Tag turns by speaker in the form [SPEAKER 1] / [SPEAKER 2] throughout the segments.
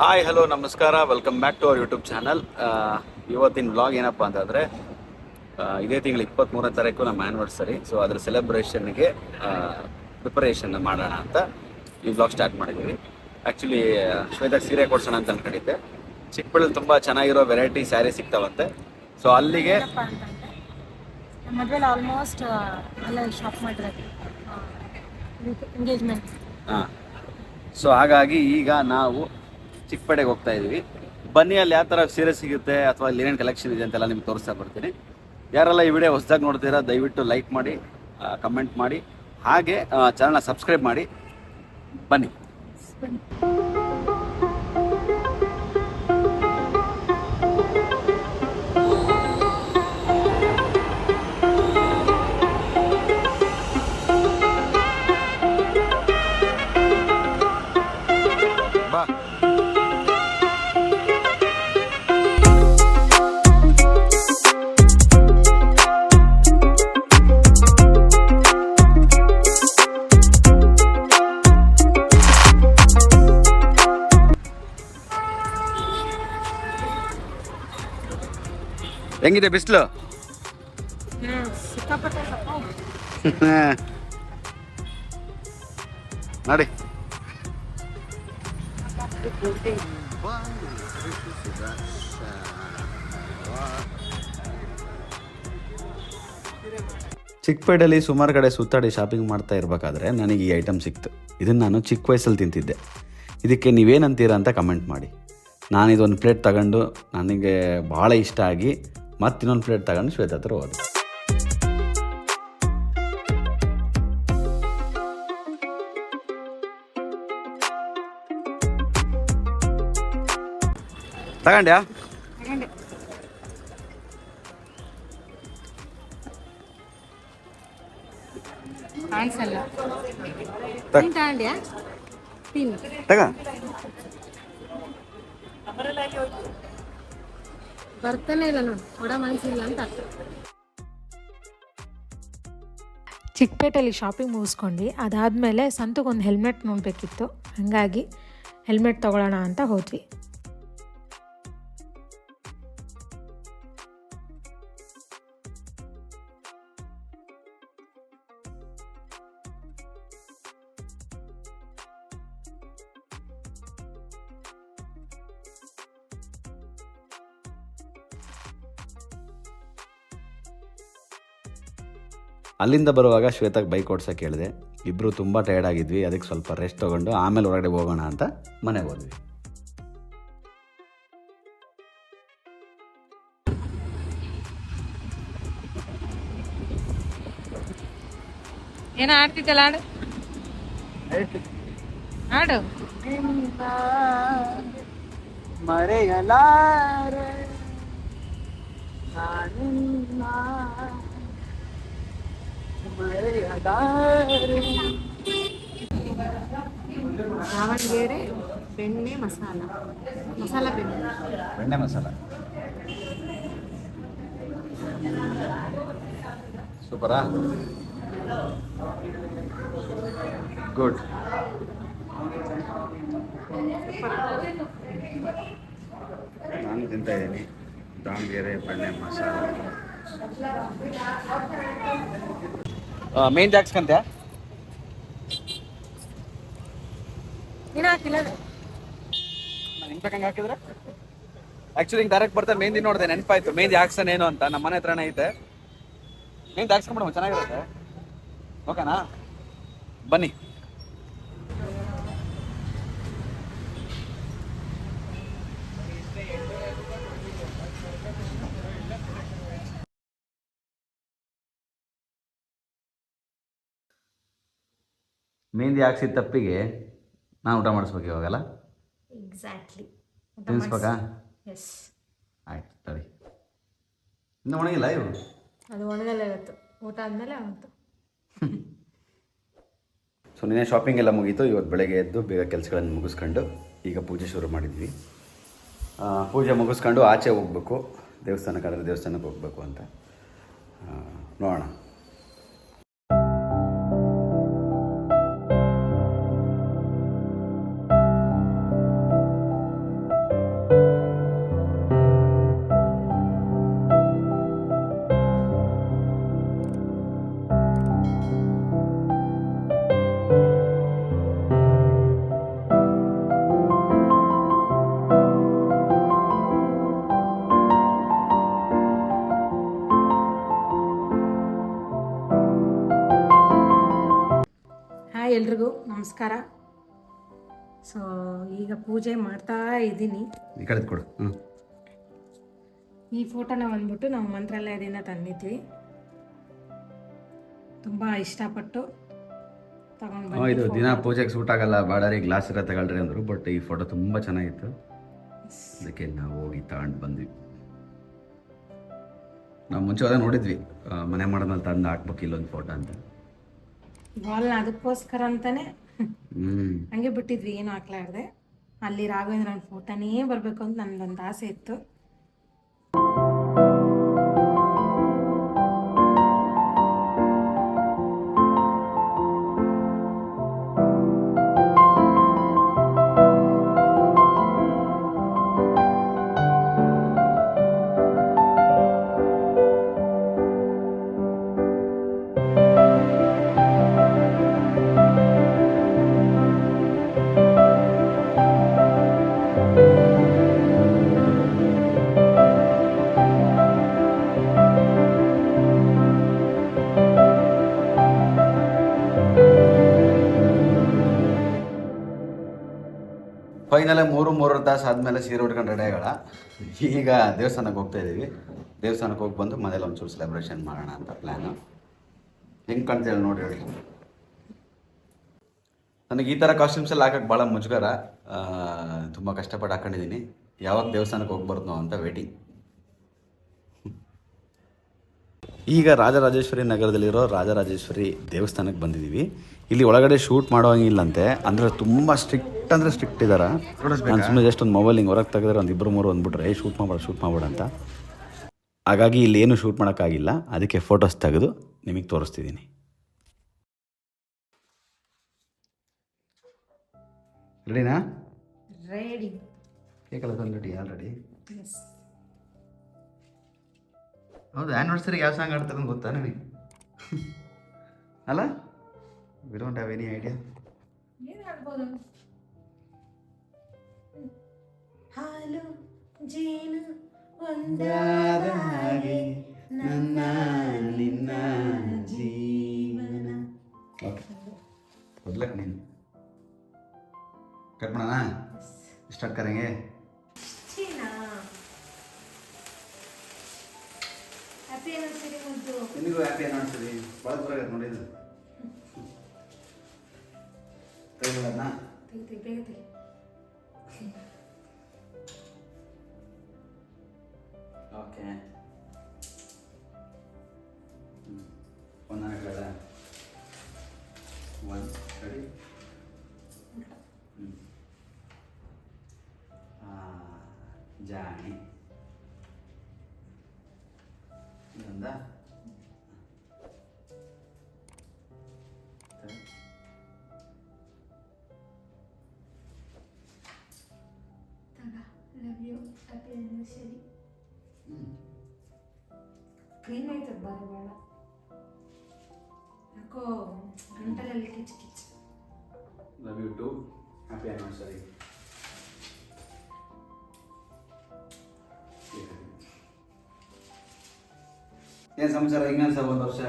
[SPEAKER 1] Hi hello ನಮಸ್ಕಾರ. Welcome back to our YouTube channel ಇವತ್ತಿನ vlog ಏನಪ್ಪ ಅಂತಂದರೆ ಇದೇ ತಿಂಗಳು ಇಪ್ಪತ್ತ್ಮೂರನೇ ತಾರೀಕು ನಮ್ಮ ಆ್ಯನಿವರ್ಸರಿ ಸೊ ಅದರ ಸೆಲೆಬ್ರೇಷನ್ಗೆ ಪ್ರಿಪರೇಷನ್ ಮಾಡೋಣ ಅಂತ ಈ ವ್ಲಾಗ್ ಸ್ಟಾರ್ಟ್ ಮಾಡಿದ್ದೀವಿ. ಆ್ಯಕ್ಚುಲಿ ಶ್ವೇತಾಗ ಸೀರೆ ಕೊಡ್ಸೋಣ ಅಂತ ಅಂದ್ಕೊಂಡಿದ್ದೆ ಚಿಕ್ಕಬಳ್ಳಲ್ಲಿ ತುಂಬ ಚೆನ್ನಾಗಿರೋ ವೆರೈಟಿ ಸ್ಯಾರಿ ಸಿಗ್ತಾವಂತೆ. ಸೊ ಅಲ್ಲಿಗೆ
[SPEAKER 2] ಏನಪ್ಪ ಅಂತಂದ್ರೆ ನಮ್ಮ ಮದುವೆಲಿ ಆಲ್ಮೋಸ್ಟ್ ಅಲ್ಲೇ ಶಾಪ್ ಮಾಡಿರೋದು. ಎಂಗೇಜ್ಮೆಂಟ್
[SPEAKER 1] ಹಾಂ. ಸೊ ಹಾಗಾಗಿ ಈಗ ನಾವು ಚಿಕ್ಕಪೇಟೆಗೆ ಹೋಗ್ತಾ ಇದ್ದೀವಿ ಬನ್ನಿ, ಅಲ್ಲಿ ಯಾವ ಥರ ಸೀರೆ ಸಿಗುತ್ತೆ ಅಥವಾ ಅಲ್ಲಿ ಏನೇನು ಕಲೆಕ್ಷನ್ ಇದೆ ಅಂತೆಲ್ಲ ನಿಮ್ಗೆ ತೋರಿಸ್ತಾ ಬರ್ತೀನಿ. ಯಾರೆಲ್ಲ ಈ ವಿಡಿಯೋ ಹೊಸದಾಗಿ ನೋಡ್ತೀರಾ, ದಯವಿಟ್ಟು ಲೈಕ್ ಮಾಡಿ ಕಮೆಂಟ್ ಮಾಡಿ. ಹಾಗೆ ಚಾನಲ್ನ ಸಬ್ಸ್ಕ್ರೈಬ್ ಮಾಡಿ. ಬನ್ನಿ. ಹೆಂಗಿದೆ ಬಿಸಿಲು? ನೋಡಿ. ಚಿಕ್ಕಪೇಟೆಯಲ್ಲಿ ಸುಮಾರು ಕಡೆ ಸುತ್ತಾಡಿ ಶಾಪಿಂಗ್ ಮಾಡ್ತಾ ಇರಬೇಕಾದ್ರೆ ನನಗೆ ಈ ಐಟಮ್ ಸಿಕ್ತು. ಇದನ್ನು ನಾನು ಚಿಕ್ಕ ವಯಸ್ಸಲ್ಲಿ ತಿಂತಿದ್ದೆ. ಇದಕ್ಕೆ ನೀವೇನಂತೀರಾ ಅಂತ ಕಮೆಂಟ್ ಮಾಡಿ. ನಾನು ಇದೊಂದು ಪ್ಲೇಟ್ ತಗೊಂಡು ನನಗೆ ಭಾಳ ಇಷ್ಟ ಆಗಿ ಮತ್ತಿನ್ನೊಂದು ಪ್ಲೇಟ್ ತಗೊಂಡು ಶ್ವೇತ ಹತ್ರ ಹೋದೆ ತಗೊಂಡ್ಯಾ
[SPEAKER 2] ತಗೊಂಡೆ ಕಾಣಿಸಲ್ಲ
[SPEAKER 1] ತಗ್-
[SPEAKER 2] ಬರ್ತಾನೆ ಇಲ್ಲ ನೋಡಿ. ಕೊಡ ಮನಸ್ಸಿಲ್ಲ ಅಂತ ಅರ್ಥ.
[SPEAKER 3] ಚಿಕ್ಕಪೇಟೆಯಲ್ಲಿ ಶಾಪಿಂಗ್ ಮುಗಿಸ್ಕೊಂಡು ಅದಾದಮೇಲೆ ಸಂತಗೊಂದು ಹೆಲ್ಮೆಟ್ ನೋಡಬೇಕಿತ್ತು. ಹಾಗಾಗಿ ಹೆಲ್ಮೆಟ್ ತೊಗೊಳ್ಳೋಣ ಅಂತ ಹೋದ್ವಿ.
[SPEAKER 1] ಅಲ್ಲಿಂದ ಬರುವಾಗ ಶ್ವೇತಾಗೆ ಬೈಕ್ ಓಡ್ಸೋಕೆ ಹೇಳಿದೆ. ಇಬ್ಬರು ತುಂಬ ಟಯರ್ಡ್ ಆಗಿದ್ವಿ ಅದಕ್ಕೆ ಸ್ವಲ್ಪ ರೆಸ್ಟ್ ತೊಗೊಂಡು ಆಮೇಲೆ ಹೊರಗಡೆ ಹೋಗೋಣ ಅಂತ ಮನೆಗೆ ಹೋದ್ವಿ.
[SPEAKER 2] ಏನೋ ಆಡ್ತಿದ್ದಲ್ಲ ಆಡು. ಆಡು ದಾವಣಗೆರೆ ಬೆಣ್ಣೆ ಮಸಾಲ ಮಸಾಲ ಬೆಣ್ಣೆ
[SPEAKER 1] ಬೆಣ್ಣೆ ಮಸಾಲ ಸೂಪರಾ ಗುಡ್ ನಾನು ತಿಂತಾ ಇದ್ದೀನಿ ದಾವಣಗೆರೆ ಬೆಣ್ಣೆ ಮಸಾಲ ಮೇನ್
[SPEAKER 2] ಹಾಕಿಲ್ಲ
[SPEAKER 1] ಹಿಂಗೆ ಬೇಕಂಗೆ ಹಾಕಿದ್ರೆ? ಆಕ್ಚುಲಿ ಹಿಂಗೆ ಡೈರೆಕ್ಟ್ ಬರ್ತಾರೆ ಮೆಹಂದಿ ನೋಡಿದೆ ನೆನಪಾಯ್ತು ಮೆಹಂದಿ ಹಾಕ್ಸನ್ ಏನು ಅಂತ ನಮ್ಮ ಮನೆ ಹತ್ರನೇ ಐತೆ. ಮೆಹಂದಿ ಹಾಕ್ಸ್ಕೊಂಬಿಡಮ್ಮ ಚೆನ್ನಾಗಿರುತ್ತೆ. ಓಕೆನಾ ಬನ್ನಿ. ಮೆಹಂದಿ ಹಾಕ್ಸಿದ ತಪ್ಪಿಗೆ ನಾನು ಊಟ ಮಾಡಿಸ್ಬೇಕು ಇವಾಗಲ್ಲ
[SPEAKER 2] ಎಕ್ಸಾಕ್ಟ್ಲಿ
[SPEAKER 1] ತಿನ್ನಿಸ್ಬೇಕಾ
[SPEAKER 2] ಎಸ್
[SPEAKER 1] ಆಯ್ತು ಸರಿ ಇನ್ನೂ ಒಣಗಿಲ್ಲ ಇವು
[SPEAKER 2] ಅದು ಒಣಗಲ್ಲ ಇವತ್ತು. ಊಟ ಆದಮೇಲೆ ಆಗುತ್ತೆ
[SPEAKER 1] ಸೊ ನಿನ್ನೆ ಶಾಪಿಂಗ್ ಎಲ್ಲ ಮುಗೀತು. ಇವತ್ತು ಬೆಳಗ್ಗೆ ಎದ್ದು ಬೇಗ ಕೆಲಸಗಳನ್ನು ಮುಗಿಸ್ಕೊಂಡು ಈಗ ಪೂಜೆ ಶುರು ಮಾಡಿದ್ವಿ. ಪೂಜೆ ಮುಗಿಸ್ಕೊಂಡು ಆಚೆ ಹೋಗ್ಬೇಕು. ದೇವಸ್ಥಾನಕ್ಕಾದ್ರೆ ದೇವಸ್ಥಾನಕ್ಕೆ ಹೋಗ್ಬೇಕು ಅಂತ. ನೋಡೋಣ
[SPEAKER 2] ನಮಸ್ಕಾರ. ಸೊ ಈಗ ಪೂಜೆ ಮಾಡ್ತಾ ಇದ್ದೀನಿ.
[SPEAKER 1] ಈ
[SPEAKER 2] ಫೋಟೋನ ಬಂದ್ಬಿಟ್ಟು ನಾವು ಮಂತ್ರಾಲಯದಿಂದ ತಂದಿದ್ವಿ. ತುಂಬ ಇಷ್ಟಪಟ್ಟು ತಗೊಂಡು
[SPEAKER 1] ಇದು ದಿನ ಪೂಜೆಗೆ ಸೂಟ್ ಆಗಲ್ಲ ಬಾಡರಿ ಗ್ಲಾಸ್ ಇರೋ ತಗೊಳ್ರಿ ಅಂದರು ಬಟ್ ಈ ಫೋಟೋ ತುಂಬ ಚೆನ್ನಾಗಿತ್ತು. ಅದಕ್ಕೆ ನಾವು ಹೋಗಿ ತಗೊಂಡು ಬಂದ್ವಿ. ನಾವು ಮುಂಚೆ ಹೋದಾಗ ನೋಡಿದ್ವಿ ಮನೆ ಮಾಡೋದ್ರಲ್ಲಿ ತಂದು ಹಾಕ್ಬೇಕು ಇಲ್ಲೊಂದು ಫೋಟೋ ಅಂತ.
[SPEAKER 2] ವಾಲ್ನ ಅದಕ್ಕೋಸ್ಕರ ಅಂತಾನೆ. ಹಂಗೆ ಬಿಟ್ಟಿದ್ವಿ ಏನು ಹಾಕ್ಲಾರ್ದೆ. ಅಲ್ಲಿ ರಾಘವೇಂದ್ರನ ಫೋಟೋನೇ ಬರಬೇಕು ಅಂತ ನನ್ಗೊಂದು ಆಸೆ ಇತ್ತು.
[SPEAKER 1] ಮೂರುವರೆ ತಾಸು ಆದಮೇಲೆ ಸೀರೆ ಉಟ್ಕೊಂಡು ರೆಡಿ ಆಗೋಣ. ಈಗ ದೇವಸ್ಥಾನಕ್ಕೆ ಹೋಗ್ತಾ ಇದ್ದೀವಿ ದೇವಸ್ಥಾನಕ್ಕೆ ಹೋಗಿ ಬಂದು ಮನೇಲಿ ಒಂಚೂರು ಸೆಲೆಬ್ರೇಷನ್ ಮಾಡೋಣ ಅಂತ ಪ್ಲ್ಯಾನು ಹೆಂಗೆ ಕಾಣ್ತೇಳಿ ನೋಡಿ ಹೇಳಿ. ನನಗೆ ಈ ಥರ ಕಾಸ್ಟ್ಯೂಮ್ಸ್ ಎಲ್ಲ ಹಾಕಕ್ಕೆ ಭಾಳ ಮುಜುಗರ. ತುಂಬ ಕಷ್ಟಪಟ್ಟು ಹಾಕೊಂಡಿದ್ದೀನಿ. ಯಾವಾಗ ದೇವಸ್ಥಾನಕ್ಕೆ ಹೋಗಿ ಅಂತ ವೇಟಿಂಗ್ ಈಗ ರಾಜರಾಜೇಶ್ವರಿ ನಗರದಲ್ಲಿರೋ ರಾಜರಾಜೇಶ್ವರಿ ದೇವಸ್ಥಾನಕ್ಕೆ ಬಂದಿದ್ದೀವಿ. ಇಲ್ಲಿ ಒಳಗಡೆ ಶೂಟ್ ಮಾಡೋಂಗಿಲ್ಲಂತೆ. ಅಂದರೆ ತುಂಬ ಸ್ಟ್ರಿಕ್ಟ್ ಅಂದರೆ ಸ್ಟ್ರಿಕ್ಟ್ ಇದ್ದಾರೆ ನಾನು ಸುಮ್ಮನೆ ಜಸ್ಟ್ ಒಂದು ಮೊಬೈಲ್ ಹಿಂಗೆ ಹೊರಗೆ ತೆಗೆದ್ರೆ ಒಂದು ಇಬ್ಬರು ಮೂರು ಅಂದ್ಬಿಟ್ರೆ ಏ ಶೂಟ್ ಮಾಡ್ಬೇಡ ಶೂಟ್ ಮಾಡ್ಬೋಡ ಅಂತ. ಹಾಗಾಗಿ ಇಲ್ಲಿ ಏನು ಶೂಟ್ ಮಾಡೋಕ್ಕಾಗಿಲ್ಲ. ಅದಕ್ಕೆ ಫೋಟೋಸ್ ತೆಗೆದು ನಿಮಗೆ ತೋರಿಸ್ತಿದ್ದೀನಿ. ರೆಡಿನಾ
[SPEAKER 2] ರೆಡಿ
[SPEAKER 1] ಕೇಕಲ್ಲ ರೆಡಿ ಆಲ್ರೆಡಿ ಹೌದು ಆ್ಯನಿವರ್ಸರಿ ಯಾವ ಸಾಂಗ್ ಆಡ್ತಾರೆ ಅಂತ ಗೊತ್ತಾ ನನಗೆ? ಅಲ್ಲ? We don't have any idea
[SPEAKER 2] ಏನು ಆಗ್ಬೋದು ಹಾಲು ಜೇನು ಒಂದಾದ ಹಾಗೆ ನನ್ನ ನಿನ್ನ ಜೀವನ.
[SPEAKER 1] ಓಕೆ. ಮೊದ್ಲಕ್ಕೆ ನೀನು. ಕಟ್ ಮಾಡೋಣ? ಸ್ಟಾರ್ಟ್ ಕರೆಂಗೆ? ನಿನಗೂ ಹ್ಯಾಪಿ ಅನಿಸ್ತದೆ ಭಾಳ ದೂರ ಆಗತ್ತೆ ನೋಡಿ ಇದು. ತೆಗೆದುಕೊಳ್ಳೋಣ
[SPEAKER 2] ತೆಗಿತಿ ಬೇಗ ತೆಗಿ
[SPEAKER 1] ಓಕೆ ಒಂದು ಕಡೆ. ಒನ್ ರೆಡಿ ಜಾಣಿ.
[SPEAKER 2] ಆನಿವರ್ಸರಿ ಕ್ಲೀನ್ ಆಯ್ತದ ಬಾರಿ ಬೇಡ ಯಾಕೋ ಗಂಟಲಲ್ಲಿ ಕಿಚ್ ಕಿಚ್.
[SPEAKER 1] Love you too happy anniversary ಏನ್ ಸಮಾಚಾರ? ಹಿಂಗೆ ಅನ್ಸ ಒಂದು ವರ್ಷ?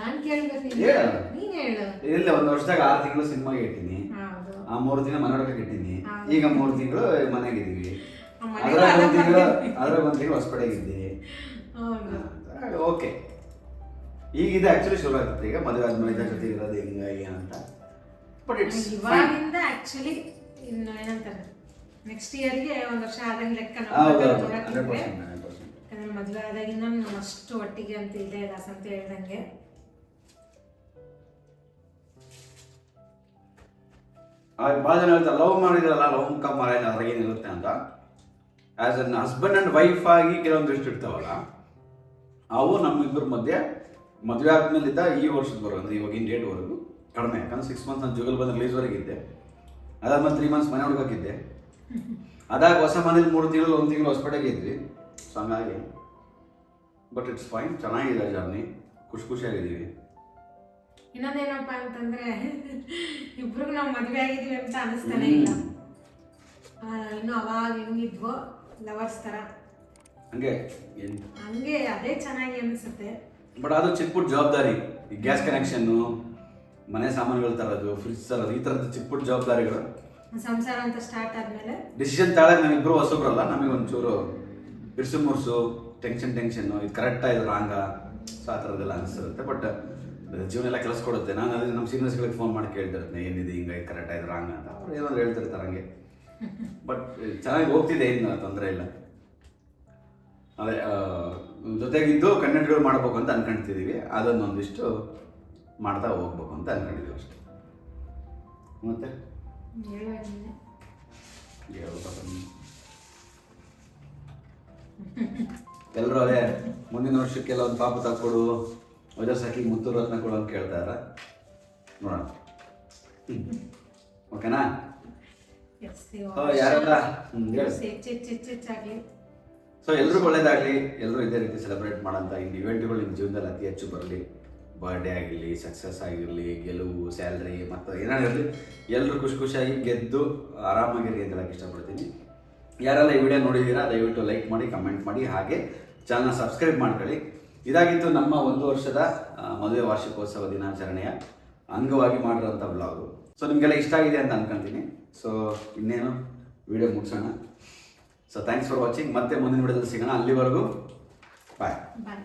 [SPEAKER 2] ನಾನು ಕೇಳ್ಬೇಕು
[SPEAKER 1] ಹೇಳು.
[SPEAKER 2] ನೀನು ಹೇಳು.
[SPEAKER 1] ಇಲ್ಲ ಒಂದ್ ವರ್ಷದಾಗ ಆರು ತಿಂಗಳು ಸಿನಿಮಾಗೆ ಇಟ್ಟಿನಿ.
[SPEAKER 2] ಹೌದು.
[SPEAKER 1] ಆ ಮೂರು ದಿನ ಮನೆ ಒಳಗೆ ಇಟ್ಟಿನಿ. ಈಗ ಮೂರು ತಿಂಗಳು
[SPEAKER 2] ಮನೆಗೆ
[SPEAKER 1] ಅದ್ರಾಗ ಒಂದು ತಿಂಗಳು ಅದ್ರಾಗ ಒಂದು ತಿಂಗಳು ಹೊಸಪಡೆಗಿದ್ದಿ
[SPEAKER 2] ಹೌದು.
[SPEAKER 1] ಓಕೆ. ಈಗ ಇದು ಆಕ್ಚುಲಿ ಶುರು ಆಗ್ತದೆ ಈಗ ಮದುವೆ ಆದ್ಮೇಲೆ ಇದ್ರ ಜೊತೆ ಇರೋದು ಹೆಂಗ ಅಂತ. ಬಟ್ ಇಟ್ಸ್
[SPEAKER 2] ಇವಾಗಿಂದ ಆಕ್ಚುಲಿ ಇನ್ನು ಏನಂತಾರೆ ನೆಕ್ಸ್ಟ್ ಇಯರ್ಗೆ ಒಂದು ವರ್ಷ ಆದಂಗೆ ಲೆಕ್ಕ ನಾವು
[SPEAKER 1] ಹೌದು
[SPEAKER 2] ಮದುವೆ ಆದಾಗಿಂದ ನಾವು ಅಷ್ಟು ಒಟ್ಟಿಗೆ ಅಂತ ಇಲ್ಲೇ ಇಲ್ಲ ಅಂತ ಹೇಳ್ದಂಗೆ.
[SPEAKER 1] ಭಾಳ ಜನ ಹೇಳ್ತಾರೆ ಲವ್ ಮಾಡಿದ್ರಲ್ಲ ಲವ್ ಮುಖ ಮಾಡಿದ ಅದ್ರಾಗ ಏನಿರುತ್ತೆ ಅಂತ. As an husband and wife ಆಗಿ ಕೆಲವೊಂದಿಷ್ಟು ಇರ್ತಾವಲ್ಲ ಅವು ನಮ್ಮಿಬ್ಬರ ಮಧ್ಯೆ ಮದುವೆ ಆದ್ಮೇಲಿದ್ದ ಈ ವರ್ಷದವರೆಗೂ ಅಂದ್ರೆ ಇವಾಗಿನ ಡೇಟ್ವರೆಗೂ ಕಡಿಮೆ. ಯಾಕಂದ್ರೆ ಸಿಕ್ಸ್ ಮಂತ್ಸ್ ನಾನು ಜುಗಲ್ ಬಂದ ರಿಲೀಸ್ವರೆಗೆ ಇದ್ದೆ. ಅದಾದ್ಮೇಲೆ ತ್ರೀ ಮಂತ್ಸ್ ಮನೆ ಹುಡುಗಕ್ಕಿದ್ದೆ. ಅದಾಗ ಹೊಸ ಮನೇಲಿ ಮೂರು ತಿಂಗಳು ಒಂದು ತಿಂಗಳು ಹೊಸಪೇಟೆಗೆ ಇದ್ವಿ. ಸೊ ಹಂಗಾಗಿ ಬಟ್ ಇಟ್ಸ್ ಫೈನ್ ಚೆನ್ನಾಗಿದೆ ಜರ್ನಿ ಖುಷಿ ಖುಷಿಯಾಗಿದ್ದೀವಿ.
[SPEAKER 2] ಇನ್ನೊಂದೇನಪ್ಪ ಅಂತಂದ್ರೆ ಇಬ್ರಿಗೂ ನಾವು ಮದುವೆ ಆಗಿದೀವಿ ಅಂತ ಅನಿಸ್ತಾನೆ ಇಲ್ಲ. ಇನ್ನು ಅವಾಗ ಹೆಂಗಿದ್ವೋ ಲವರ್ಸ್ ತರ.
[SPEAKER 1] ಹಂಗೆ? ಏನು?
[SPEAKER 2] ಹಂಗೆ ಅದೇ ಚೆನ್ನಾಗಿ ಅನಿಸುತ್ತೆ.
[SPEAKER 1] ಬಟ್ ಅದು ಚಿಕ್ಕ ಪುಟ್ಟ ಜವಾಬ್ದಾರಿ. ಈ ಗ್ಯಾಸ್ ಕನೆಕ್ಷನ್ನು ಮನೆ ಸಾಮಾನುಗಳು ತರೋದು ಫ್ರಿಜ್ ತರೋದು ಈ ಥರದ್ದು ಚಿಕ್ಕ ಪುಟ್ಟ ಜವಾಬ್ದಾರಿಗಳು.
[SPEAKER 2] ಸಂಸಾರ ಅಂತ ಸ್ಟಾರ್ಟ್ ಆದ್ಮೇಲೆ.
[SPEAKER 1] ಡಿಸಿಷನ್ ತಾಳೆ ನಾವಿಬ್ರು ಹೊಸಬ್ರಲ್ಲ ನಮಗೆ ಒಂಚೂರು ಬಿರ್ಸು ಮುರ್ಸು ಟೆನ್ಷನ್ ಟೆನ್ಷನ್ನು ಇದು ಕರೆಕ್ಟಾ ಇದು ರಾಂಗ ಸೊ ಆ ಥರದ್ದೆಲ್ಲ ಅನಿಸಿರುತ್ತೆ. ಬಟ್ ಜೀವನ ಎಲ್ಲ ಕೆಲಸ ಕೊಡುತ್ತೆ ನಾನು ಅದೇ ನಮ್ಮ ಸೀನಿಯರ್ಸ್ಗಳಿಗೆ ಫೋನ್ ಮಾಡಿ ಕೇಳ್ತಿರ್ತೀನಿ ಏನಿದೆ ಹಿಂಗೆ ಕರೆಕ್ಟ್ ಇದು ರಾಂಗ ಅಂತ. ಅವ್ರು ಏನಾದ್ರು ಹೇಳ್ತಿರ್ತಾರೆ ಹಂಗೆ. ಬಟ್ ಚೆನ್ನಾಗಿ ಹೋಗ್ತಿದೆ ಇನ್ನು ತೊಂದರೆ ಇಲ್ಲ. ಅದೇ ಜೊತೆಗಿದ್ದು ಕನ್ನಡಿಗಳು ಮಾಡಬೇಕು ಅಂತ ಅನ್ಕೊಂತಿದೀವಿ ಅದನ್ನೊಂದಿಷ್ಟು ಮಾಡ್ತಾ ಹೋಗ್ಬೇಕು ಅಂತ ಅನ್ಕೊಂಡಿದೀವಿ ಅಷ್ಟೇ. ಮತ್ತೆ? ಎಲ್ಲರೂ ಅದೇ ಮುಂದಿನ ವರ್ಷಕ್ಕೆಲ್ಲ ಒಂದು ಪಾಪ ತಕ್ಕೊಡು ವಜಾ ಸಾಕಿ ಮುತ್ತು ರತ್ನ ಕೊಡು ಅಂತ ಕೇಳ್ತಾರ ನೋಡೋಣ. ಓಕೆನಾ? ಸೊ ಎಲ್ರಿಗೂ ಒಳ್ಳೇದಾಗಲಿ. ಎಲ್ಲರೂ ಇದೇ ರೀತಿ ಸೆಲೆಬ್ರೇಟ್ ಮಾಡೋಂಥ ಇನ್ನು ಇವೆಂಟ್ಗಳು ನಿಮ್ಮ ಜೀವನದಲ್ಲಿ ಅತಿ ಹೆಚ್ಚು ಬರಲಿ. ಬರ್ಡೇ ಆಗಿರಲಿ ಸಕ್ಸಸ್ ಆಗಿರಲಿ ಗೆಲುವು ಸ್ಯಾಲ್ರಿ ಮತ್ತು ಏನಾದ್ರು ಇರಲಿ ಎಲ್ಲರೂ ಖುಷಿ ಖುಷಿಯಾಗಿ ಗೆದ್ದು ಆರಾಮಾಗಿರಿ ಅಂತ ಹೇಳಕ್ಕೆ ಇಷ್ಟಪಡ್ತೀನಿ. ಯಾರೆಲ್ಲ ಈ ವಿಡಿಯೋ ನೋಡಿದ್ದೀರಾ ದಯವಿಟ್ಟು ಲೈಕ್ ಮಾಡಿ ಕಮೆಂಟ್ ಮಾಡಿ ಹಾಗೆ ಚಾನಲ್ನ ಸಬ್ಸ್ಕ್ರೈಬ್ ಮಾಡ್ಕೊಳ್ಳಿ. ಇದಾಗಿತ್ತು ನಮ್ಮ ಒಂದು ವರ್ಷದ ಮದುವೆ ವಾರ್ಷಿಕೋತ್ಸವ ದಿನಾಚರಣೆಯ ಅಂಗವಾಗಿ ಮಾಡಿರೋಂಥ ಬ್ಲಾಗು ಸೊ ನಿಮಗೆಲ್ಲ ಇಷ್ಟ ಆಗಿದೆ ಅಂತ ಅನ್ಕೊಂತೀನಿ. ಸೊ ಇನ್ನೇನು ವಿಡಿಯೋ ಮುಗಿಸೋಣ. ಸೊ ಥ್ಯಾಂಕ್ಸ್ ಫಾರ್ ವಾಚಿಂಗ್ ಮತ್ತೆ ಮುಂದಿನ ವಿಡಿಯೋದಲ್ಲಿ ಸಿಗೋಣ. ಅಲ್ಲಿವರೆಗೂ ಬಾಯ್
[SPEAKER 2] ಬಾಯ್